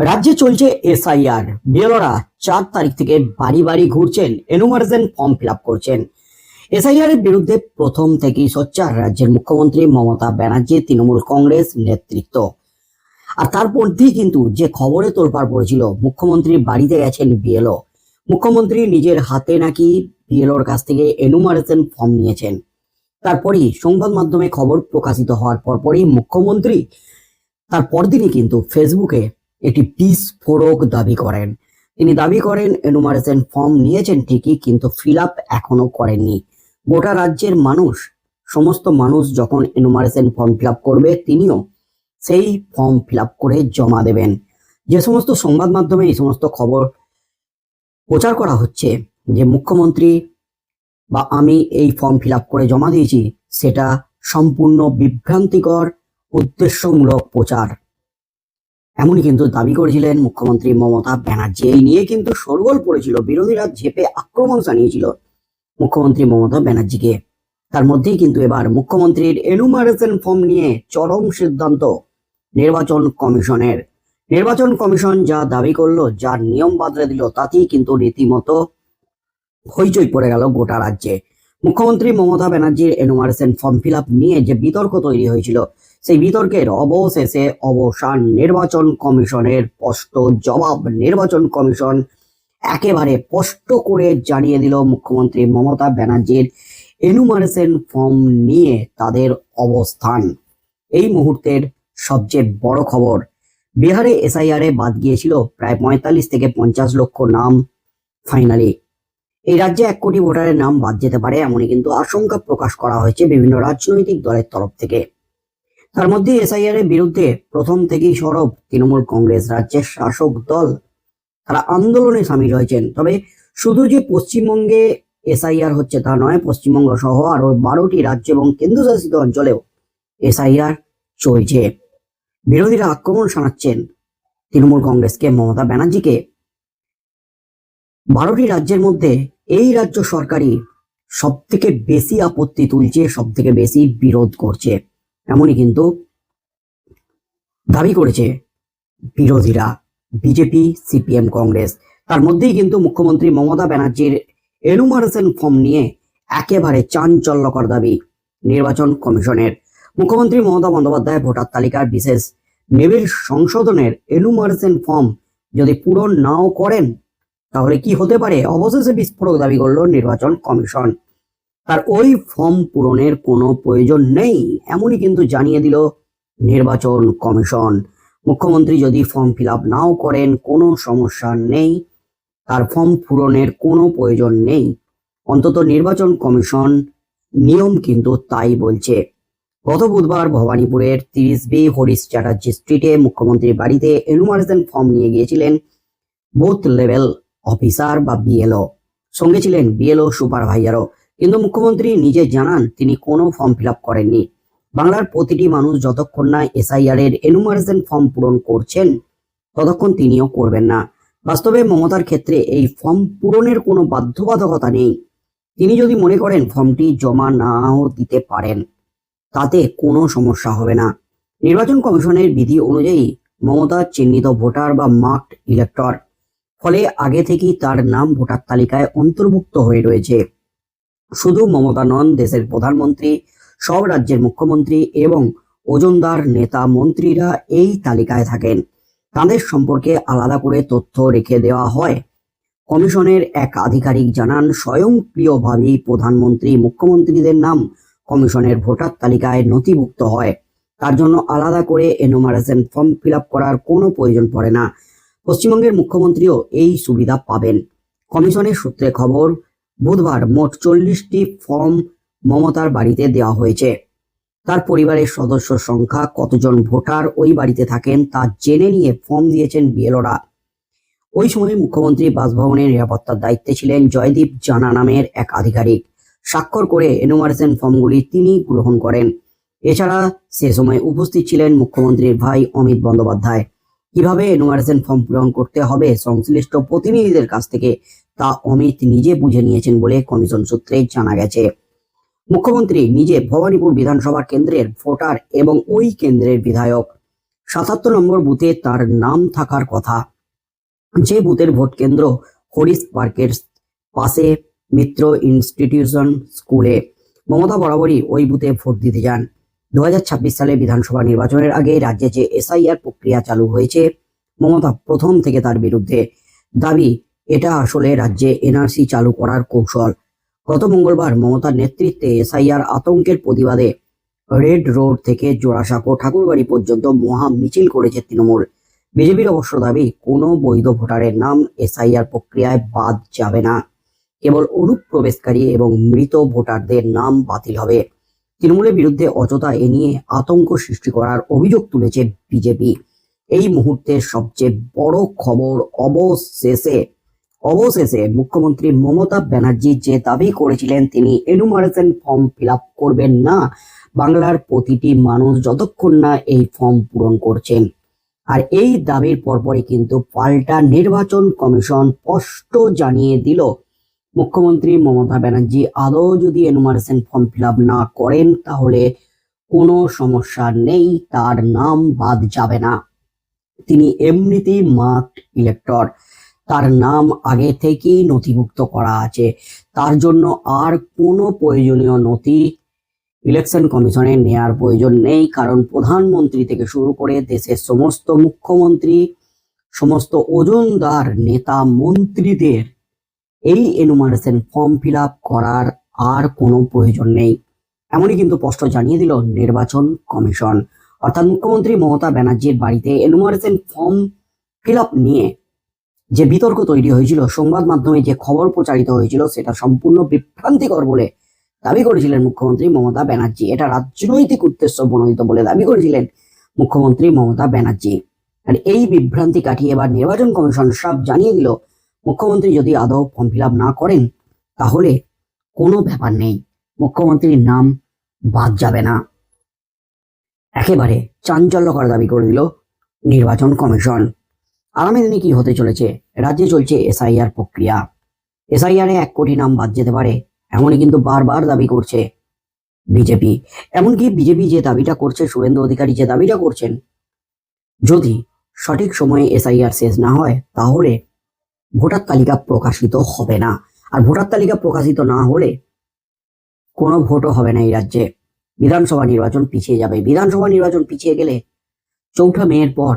রাজ্যে চলছে এসআইআর। বিএলওরা চার তারিখ থেকে বাড়ি বাড়ি ঘুরছেন এনুমারেশন ফর্ম ফিল করছেন। এসআইআর এর বিরুদ্ধে প্রথম থেকেই সোচ্চার রাজ্যের মুখ্যমন্ত্রী মমতা ব্যানার্জি, তৃণমূল কংগ্রেস নেতৃত্ব। আর তারপর দিয়ে কিন্তু যে খবরে তোলপাড় পড়েছিল, মুখ্যমন্ত্রী বাড়িতে গেছেন বিএলও। মুখ্যমন্ত্রী নিজের হাতে নাকি বিএলওর কাছ থেকে এনুমারেশন ফর্ম নিয়েছেন। তারপরই সংবাদ মাধ্যমে খবর প্রকাশিত হওয়ার পরপরই মুখ্যমন্ত্রী তার পরদিনই কিন্তু ফেসবুকে একটি বিস্ফোরক দাবি করেন। তিনি দাবি করেন এনুমারেশন ফর্ম নিয়েছেন ঠিকই, কিন্তু ফিল আপ এখনও করেননি। গোটা রাজ্যের মানুষ, সমস্ত মানুষ যখন এনুমারেশন ফর্ম ফিল করবে, তিনিও সেই ফর্ম ফিল করে জমা দেবেন। যে সমস্ত সংবাদ মাধ্যমে এই সমস্ত খবর প্রচার করা হচ্ছে, যে মুখ্যমন্ত্রী বা আমি এই ফর্ম ফিল করে জমা দিয়েছি, সেটা সম্পূর্ণ বিভ্রান্তিকর, উদ্দেশ্যমূলক প্রচার। এমনই কিন্তু দাবি করেছিলেন মুখ্যমন্ত্রী মমতা ব্যানার্জি। এই নিয়ে কিন্তু সরগোল পড়েছিল, বিরোধীরা ঝেপে আক্রমণ জানিয়েছিল মুখ্যমন্ত্রী মমতা ব্যানার্জিকে। তার মধ্যেই কিন্তু এবার মুখ্যমন্ত্রীর এনুমারেশন ফর্ম নিয়ে চরম সিদ্ধান্ত নির্বাচন কমিশনের। নির্বাচন কমিশন যা দাবি করল, যার নিয়ম বাদলে দিল, তাতেই কিন্তু রীতিমতো হইচই পড়ে গেল গোটা রাজ্যে। মুখ্যমন্ত্রী মমতা ব্যানার্জির এনুমারেশন ফর্ম ফিল নিয়ে যে বিতর্ক তৈরি হয়েছিল, সেই বিতর্কের অবশেষে অবসান নির্বাচন কমিশনের স্পষ্ট জবাব। নির্বাচন কমিশন একেবারে স্পষ্ট করে জানিয়ে দিল মুখ্যমন্ত্রী মমতা ব্যানার্জির এনুমারেশন ফর্ম নিয়ে তাদের অবস্থান। এই মুহূর্তের সবচেয়ে বড় খবর, বিহারে এসআইআর এ বাদ গিয়েছিল প্রায় পঁয়তাল্লিশ থেকে পঞ্চাশ লক্ষ নাম। ফাইনালি এই রাজ্যে এক কোটি ভোটারের নাম বাদ যেতে পারে এমনই কিন্তু আশঙ্কা প্রকাশ করা হয়েছে বিভিন্ন রাজনৈতিক দলের তরফ থেকে। তার মধ্যে এসআইআর এর বিরুদ্ধে প্রথম থেকেই সরব তৃণমূল কংগ্রেস রাজ্যের শাসক দল। তারা আন্দোলনে সামিল হয়েছেন, তবে শুধু যে পশ্চিমবঙ্গে এসআইআর হচ্ছে তা নয়, পশ্চিমবঙ্গ সহ আরও বারোটি রাজ্য এবং কেন্দ্রশাসিত অঞ্চলেও এসআইআর চলছে। বিরোধীরা আক্রমণ শানাচ্ছেন তৃণমূল কংগ্রেসকে মমতা ব্যানার্জিকে। বারোটি রাজ্যের মধ্যে এই রাজ্য সরকারই সব থেকে বেশি আপত্তি তুলছে সব থেকে বেশি বিরোধ করছে। এমনই কিন্তু দাবি করেছে বিরোধীরা, বিজেপি, সিপিএম, কংগ্রেস। তার মধ্যেই কিন্তু মুখ্যমন্ত্রী মমতা ব্যানার্জির এনুমারেশন ফর্ম নিয়ে একেবারে চাঞ্চল্যকর দাবি নির্বাচন কমিশনের। মুখ্যমন্ত্রী মমতা বন্দ্যোপাধ্যায় ভোটার তালিকার বিশেষ নিবিড় সংশোধনের এনুমারেশন ফর্ম যদি পূরণ নাও করেন তাহলে কি হতে পারে? অবশেষে বিস্ফোরক দাবি করল নির্বাচন কমিশন। তার ওই ফর্ম পূরণের কোনো প্রয়োজন নেই, এমনই কিন্তু জানিয়ে দিল নির্বাচন কমিশন। মুখ্যমন্ত্রী যদি ফর্ম ফিল আপ নাও করেন, কোনো সমস্যা নেই। তার ফর্ম পূরণের কোনো প্রয়োজন নেই। অন্তত নির্বাচন কমিশন নিয়ম কিন্তু তাই বলছে। গত বুধবার ভবানীপুরের তিরিশ বি হরিশ চ্যাটার্জি স্ট্রিটে মুখ্যমন্ত্রীর বাড়িতে এনুমারেশন ফর্ম নিয়ে গিয়েছিলেন বুথ লেভেল অফিসার বা বিএলও সঙ্গে ছিলেন বিএলও সুপারভাইজারও। কিন্তু মুখ্যমন্ত্রী নিজে জানান, তিনি কোনো ফর্ম ফিল করেননি। বাংলার প্রতিটি মানুষ যতক্ষণ না এসআইআর এর এনুমারেশন ফর্ম পূরণ করছেন, ততক্ষণ তিনিও করবেন না। বাস্তবে মমতার ক্ষেত্রে এই ফর্ম পূরণের কোনো বাধ্যবাধকতা নেই। তিনি যদি মনে করেন ফর্মটি জমা নাও দিতে পারেন, তাতে কোনো সমস্যা হবে না। নির্বাচন কমিশনের বিধি অনুযায়ী মমতা চিহ্নিত ভোটার বা মার্কড ইলেক্টর ফলে আগে থেকেই তার নাম ভোটার তালিকায় অন্তর্ভুক্ত হয়ে রয়েছে। শুধু মমতা নন, দেশের প্রধানমন্ত্রী, সব রাজ্যের মুখ্যমন্ত্রী এবং ওজনদার নেতা মন্ত্রীরা এই তালিকায় থাকেন। তাদের সম্পর্কে আলাদা করে তথ্য রেখে দেওয়া হয়। কমিশনের এক আধিকারিক জানান স্বয়ংক্রিয়ভাবেই প্রধানমন্ত্রী মুখ্যমন্ত্রীদের নাম কমিশনের ভোটার তালিকায় নথিভুক্ত হয়। তার জন্য আলাদা করে এনোমারেশন ফর্ম ফিল করার কোনো প্রয়োজন পড়ে না। পশ্চিমবঙ্গের মুখ্যমন্ত্রীও এই সুবিধা পাবেন। কমিশনের সূত্রে খবর, বুধবার মোট চল্লিশটি ফর্ম মমতার বাড়িতে দেওয়া হয়েছে। তার পরিবারের সদস্য সংখ্যা, কতজন ভোটার ওই বাড়িতে থাকেন তা জেনে নিয়ে ফর্ম দিয়েছেন বিএলওরা। ওই সময় মুখ্যমন্ত্রী বাসভবনের নিরাপত্তার দায়িত্বে ছিলেন জয়দীপ জানা নামের এক আধিকারিক। স্বাক্ষর করে এনুমারেশন ফর্মগুলি তিনি গ্রহণ করেন। এছাড়া সে সময় উপস্থিত ছিলেন মুখ্যমন্ত্রীর ভাই অমিত বন্দ্যোপাধ্যায়। কীভাবে এনুমারেশন ফর্ম পূরণ করতে হবে সংশ্লিষ্ট প্রতিনিধিদের কাছ থেকে তা অমিত নিজে বুঝে নিয়েছেন বলে কমিশন সূত্রে জানা গেছে। মুখ্যমন্ত্রী নিজে ভবানীপুর বিধানসভা কেন্দ্রের ভোটার এবং ওই কেন্দ্রের বিধায়ক। সাতাত্তর নম্বর বুথে তার নাম থাকার কথা। যে বুথের ভোট কেন্দ্র হরিশ পার্কের পাশে মিত্র ইনস্টিটিউশন স্কুলে। মমতা বরাবরই ওই বুথে ভোট দিতে যান। দু হাজার ছাব্বিশ সালে বিধানসভা নির্বাচনের আগে রাজ্যে যে এসআইআর প্রক্রিয়া চালু হয়েছে, মমতা প্রথম থেকে তার বিরুদ্ধে। দাবি, এটা আসলে রাজ্যে এনআরসি চালু করার কৌশল। গত মঙ্গলবার মমতার নেতৃত্বে এসআইআর আতঙ্কের প্রতিবাদে রেড রোড থেকে জোড়াসাঁকো ঠাকুরবাড়ি পর্যন্ত মহা মিছিল করেছে তৃণমূল। বিজেপির অবশ্য দাবি, কোনো বৈধ ভোটারের নাম এসআইআর প্রক্রিয়ায় বাদ যাবে না। কেবল অনুপ্রবেশকারী এবং মৃত ভোটারদের নাম বাতিল হবে। তৃণমূলের বিরুদ্ধে অযথা এ নিয়ে আতঙ্ক সৃষ্টি করার অভিযোগ তুলেছে বিজেপি। এই মুহূর্তের সবচেয়ে বড় খবর অবশেষে অবশেষে মুখ্যমন্ত্রী মমতা ব্যানার্জি যে দাবি করেছিলেন, তিনি এনুমারেশন ফর্ম ফিল করবেন না। বাংলার প্রতিটি মানুষ যতক্ষণ না এই ফর্ম পূরণ করছেন আর এই দাবির পরপরই কিন্তু পাল্টা নির্বাচন কমিশন স্পষ্ট জানিয়ে দিল মুখ্যমন্ত্রী মমতা ব্যানার্জি আদৌ যদি এনুমারেশন ফর্ম ফিল না করেন, তাহলে কোনো সমস্যা নেই, তার নাম বাদ যাবে না। তিনি এমনিতেই মার্ক ইলেক্টর। তার নাম আগে থেকেই নথিভুক্ত করা আছে। তার জন্য আর কোনো প্রয়োজনীয় নথি ইলেকশন কমিশনে নেয়ার প্রয়োজন নেই, কারণ প্রধানমন্ত্রী থেকে শুরু করে দেশের সমস্ত মুখ্যমন্ত্রী, সমস্ত ওজনদার নেতা মন্ত্রীদের এই এনুমারেশন ফর্ম ফিল করার আর কোনো প্রয়োজন নেই। এমনই কিন্তু স্পষ্ট জানিয়ে দিল নির্বাচন কমিশন। অর্থাৎ মুখ্যমন্ত্রী মমতা ব্যানার্জির বাড়িতে এনুমারেশন ফর্ম ফিল নিয়ে যে বিতর্ক তৈরি হয়েছিল, সংবাদ মাধ্যমে যে খবর প্রচারিত হয়েছিল, সেটা সম্পূর্ণ বিভ্রান্তিকর বলে দাবি করেছিলেন মুখ্যমন্ত্রী মমতা ব্যানার্জি। এটা রাজনৈতিক উদ্দেশ্য প্রণোদিত বলে দাবি করেছিলেন মুখ্যমন্ত্রী মমতা ব্যানার্জি। আর এই বিভ্রান্তি কাটিয়ে এবার নির্বাচন কমিশন সব জানিয়ে দিল মুখ্যমন্ত্রী যদি আদৌ ফর্ম ফিল না করেন, তাহলে কোনো ব্যাপার নেই। মুখ্যমন্ত্রীর নাম বাদ যাবে না। একেবারে চাঞ্চল্যকর দাবি করে দিল নির্বাচন কমিশন। আগামী দিনে কি হতে চলেছে? রাজ্যে চলছে এসআইআর প্রক্রিয়া। এসআইআর এক কোটি নাম বাদ যেতে পারে, এমনই কিন্তু বারবার দাবি করছে বিজেপি। এমনকি বিজেপি যে দাবিটা করছে, শুভেন্দু অধিকারী যে দাবিটা করছেন, যদি সঠিক সময়ে এসআইআর শেষ না হয়, তাহলে ভোটার তালিকা প্রকাশিত হবে না। আর ভোটার তালিকা প্রকাশিত না হলে কোনো ভোটও হবে না এই রাজ্যে। বিধানসভা নির্বাচন পিছিয়ে যাবে। বিধানসভা নির্বাচন পিছিয়ে গেলে চৌঠা মেয়ের পর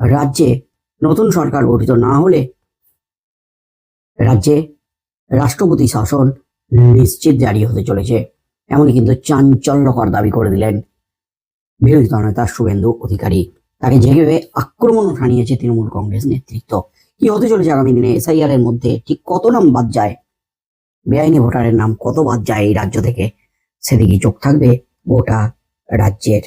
রাজ্যে নতুন সরকার গঠিত না হলে রাজ্যে রাষ্ট্রপতি শাসন নিশ্চিত জারি হতে চলেছে। এমনই কিন্তু চাঞ্চল্যকর দাবি করে দিলেন বিরোধী দলনেতা শুভেন্দু অধিকারী। তাকে যেভাবে আক্রমণ শানিয়েছে তৃণমূল কংগ্রেস নেতৃত্ব। কি হতে চলেছে আগামী দিনে? এসআইআর এর মধ্যে ঠিক কত নাম বাদ যায়? বেআইনি ভোটারের নাম কত বাদ যায় এই রাজ্য থেকে? সেদিকে চোখ থাকবে গোটা রাজ্যের।